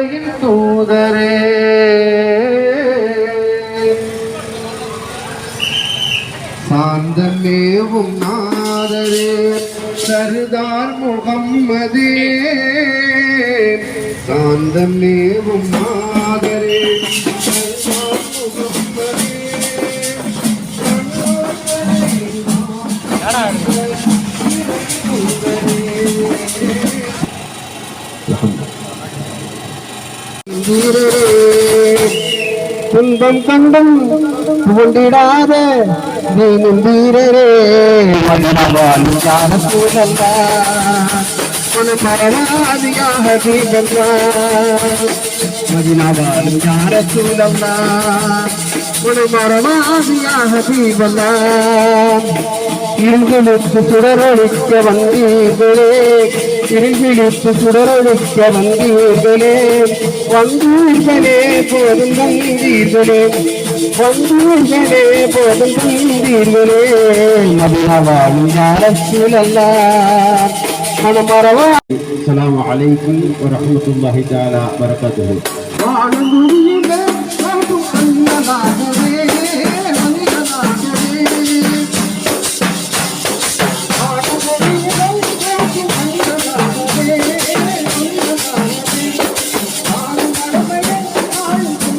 மலையின் தூதரே. சாந்தமேவும் நாதரே சர்தார் முகம்மதே. சாந்தமேவும் நாதரே சர்தார் முகம்மதே. துன்பம் கண்டும் துவண்டிடாத நீனும் வீரரே. மன்னவாழும் காலத்தூதல்ல மனமரணாதியாக தீபல்ல மதினவாழும் சூழல்லா மனமரணாதியாக தீபல்ல இருங்கிழித்து சுடரொழிக்க வந்தீர்களே இருங்கிழித்து சுடரொழிக்க வந்தீர்களே. வந்தீர்களே போதும் வந்தீர்களே வந்தீர்களே போதும் வந்தீர்களே மதினவாழும் அரசியல் அல்ல மனமரவா அலாம் அலைக்கும் வரமத்துல்லாஹி தாலா வரகத்து